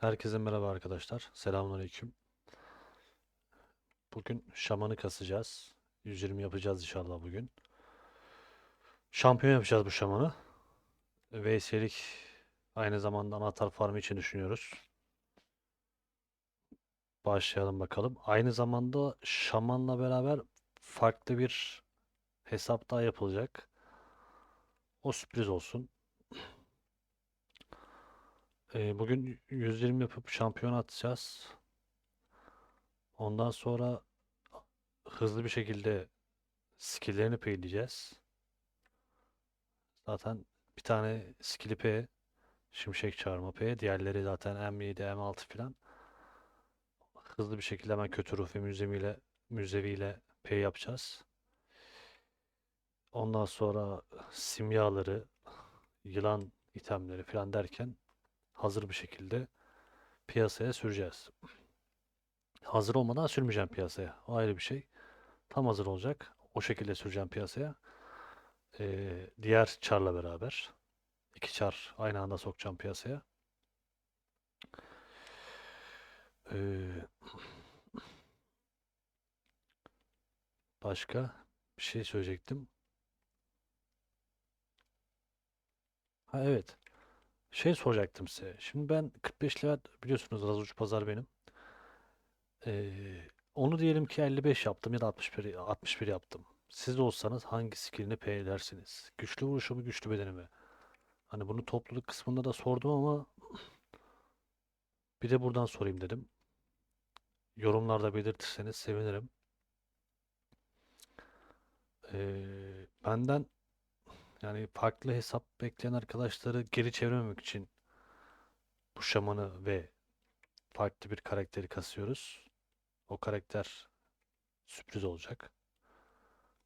Herkese merhaba arkadaşlar. Selamünaleyküm. Bugün şamanı kasacağız. 120 yapacağız inşallah bugün. Şampiyon yapacağız bu şamanı. VS'lik aynı zamanda anahtar farmı için düşünüyoruz. Başlayalım bakalım. Aynı zamanda şamanla beraber farklı bir hesap daha yapılacak. O sürpriz olsun. Ee, bugün 120 yapıp şampiyon atacağız. Ondan sonra hızlı bir şekilde skill'lerini payleyeceğiz. Zaten bir tane skill'i P, şimşek çağırma P, diğerleri zaten M7, M6 falan. Hızlı bir şekilde hemen kötü ruh ve müzeviyle, müzeviyle P yapacağız. Ondan sonra simyaları, yılan itemleri falan derken hazır bir şekilde piyasaya süreceğiz. Hazır olmadan sürmeyeceğim piyasaya. O ayrı bir şey. Tam hazır olacak. O şekilde süreceğim piyasaya. Ee, diğer çarla beraber. iki çar aynı anda sokacağım piyasaya. Ee, başka bir şey söyleyecektim. Ha evet. Şey soracaktım size. Şimdi ben 45 level biliyorsunuz Razuç Pazar benim. Ee, onu diyelim ki 55 yaptım ya da 61 61 yaptım. Siz de olsanız hangi skillini P edersiniz? Güçlü vuruşu mu, güçlü bedeni mi? Hani bunu topluluk kısmında da sordum ama bir de buradan sorayım dedim. Yorumlarda belirtirseniz sevinirim. Ee, benden yani farklı hesap bekleyen arkadaşları geri çevirmemek için bu şamanı ve farklı bir karakteri kasıyoruz. O karakter sürpriz olacak.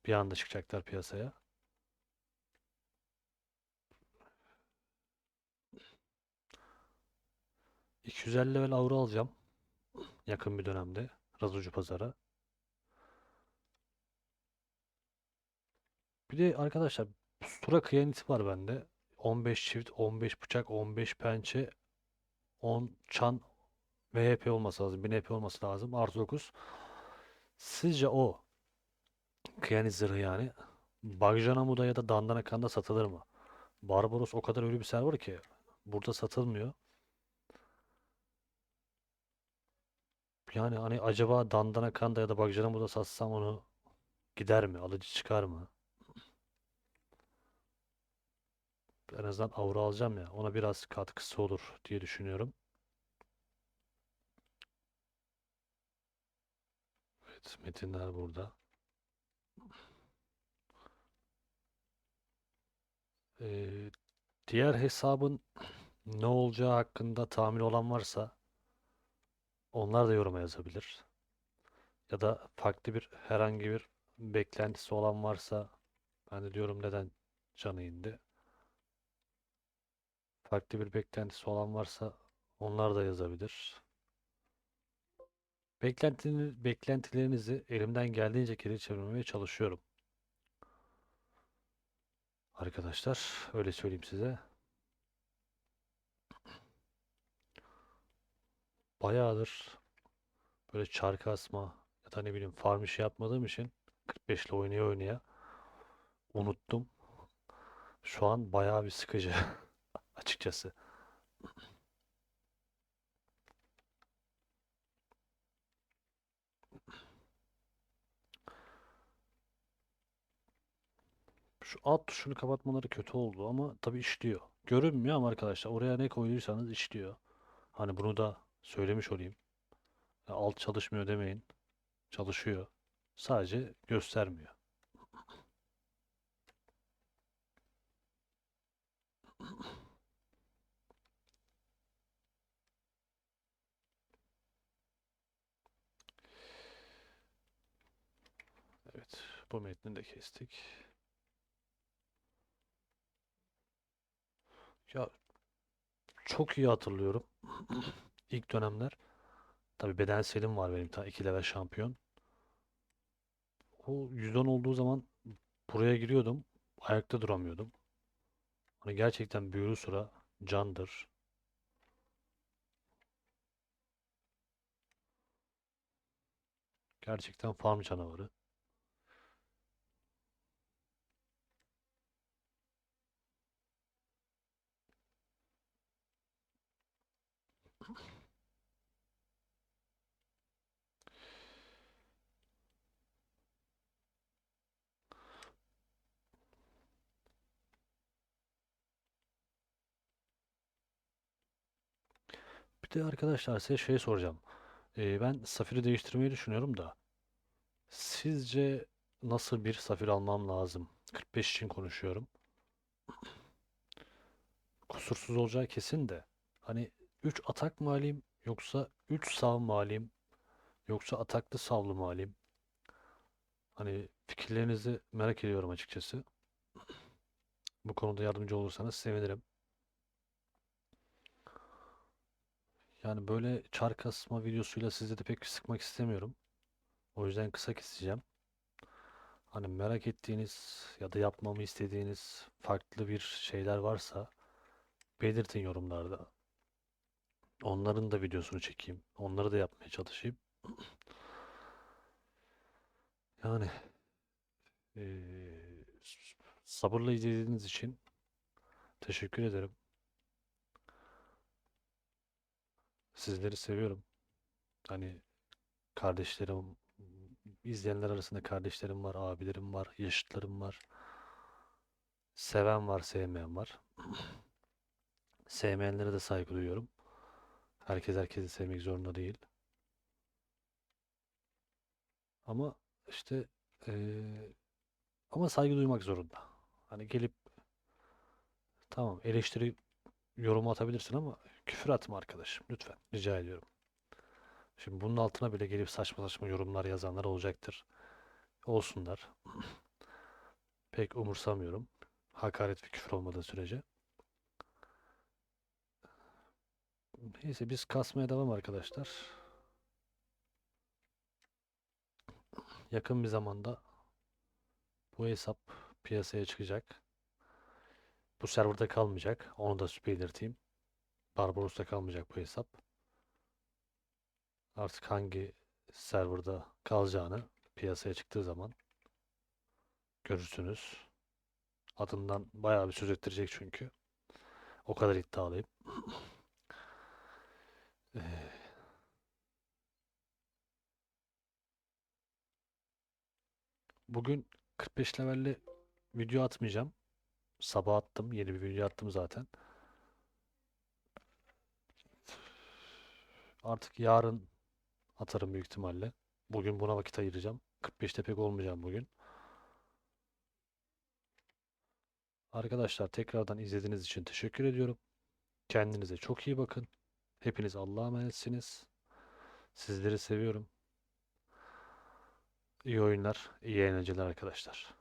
Bir anda çıkacaklar piyasaya. ...250 level aura alacağım. Yakın bir dönemde. Razucu pazara. Bir de arkadaşlar... Pustura kıyaniti var bende. 15 çift, 15 bıçak, 15 pençe, 10 çan VHP olması lazım. 1000 HP olması lazım. Artı 9. Sizce o Kıyanit zırhı yani Bajanamu'da ya da Dandanakan'da satılır mı? Barbaros o kadar ölü bir server ki burada satılmıyor. Yani hani acaba Dandanakan'da ya da Bajanamu'da satsam onu gider mi? Alıcı çıkar mı? En azından aura alacağım ya. Ona biraz katkısı olur diye düşünüyorum. Evet, metinler burada. Ee, diğer hesabın ne olacağı hakkında tahmin olan varsa onlar da yoruma yazabilir. Ya da farklı bir herhangi bir beklentisi olan varsa ben de diyorum neden canı indi. Farklı bir beklentisi olan varsa onlar da yazabilir. Beklentini, beklentilerinizi elimden geldiğince geri çevirmeye çalışıyorum. Arkadaşlar öyle söyleyeyim size. Bayağıdır böyle çarkı asma ya da ne bileyim farm işi yapmadığım için 45 ile oynaya oynaya unuttum. Şu an bayağı bir sıkıcı açıkçası. Şu alt tuşunu kapatmaları kötü oldu ama tabii işliyor. Görünmüyor ama arkadaşlar oraya ne koyduysanız işliyor. Hani bunu da söylemiş olayım. Alt çalışmıyor demeyin. Çalışıyor. Sadece göstermiyor. Bu metni de kestik. Ya çok iyi hatırlıyorum. İlk dönemler. Tabi bedenselim var benim. Ta iki level şampiyon. O %10 olduğu zaman buraya giriyordum. Ayakta duramıyordum. Hani gerçekten büyülü sıra candır. Gerçekten farm canavarı. Bir de arkadaşlar size şey soracağım. Ee, ben Safir'i değiştirmeyi düşünüyorum da. Sizce nasıl bir Safir almam lazım? 45 için konuşuyorum. Kusursuz olacağı kesin de. Hani 3 atak mı alayım yoksa 3 sav mı alayım yoksa ataklı savlı mı alayım? Hani fikirlerinizi merak ediyorum açıkçası. Bu konuda yardımcı olursanız sevinirim. Yani böyle çar kasma videosuyla sizi de pek sıkmak istemiyorum. O yüzden kısa keseceğim. Hani merak ettiğiniz ya da yapmamı istediğiniz farklı bir şeyler varsa belirtin yorumlarda. Onların da videosunu çekeyim. Onları da yapmaya çalışayım. Yani eee, sabırla izlediğiniz için teşekkür ederim. Sizleri seviyorum. Hani kardeşlerim, izleyenler arasında kardeşlerim var, abilerim var, yaşıtlarım var. Seven var, sevmeyen var. Sevmeyenlere de saygı duyuyorum. Herkes herkesi sevmek zorunda değil. Ama işte eee, ama saygı duymak zorunda. Hani gelip tamam eleştiri yorumu atabilirsin ama küfür atma arkadaşım lütfen rica ediyorum. Şimdi bunun altına bile gelip saçma saçma yorumlar yazanlar olacaktır. Olsunlar. Pek umursamıyorum. Hakaret ve küfür olmadığı sürece. Neyse biz kasmaya devam arkadaşlar. Yakın bir zamanda bu hesap piyasaya çıkacak. Bu serverda kalmayacak. Onu da belirteyim. Barbaros'ta kalmayacak bu hesap. Artık hangi serverda kalacağını piyasaya çıktığı zaman görürsünüz. Adından bayağı bir söz ettirecek çünkü. O kadar iddialıyım. Bugün 45 levelli video atmayacağım. Sabah attım. Yeni bir video attım zaten. Artık yarın atarım büyük ihtimalle. Bugün buna vakit ayıracağım. 45'te pek olmayacağım bugün. Arkadaşlar tekrardan izlediğiniz için teşekkür ediyorum. Kendinize çok iyi bakın. Hepiniz Allah'a emanetsiniz. Sizleri seviyorum. İyi oyunlar, iyi eğlenceler arkadaşlar.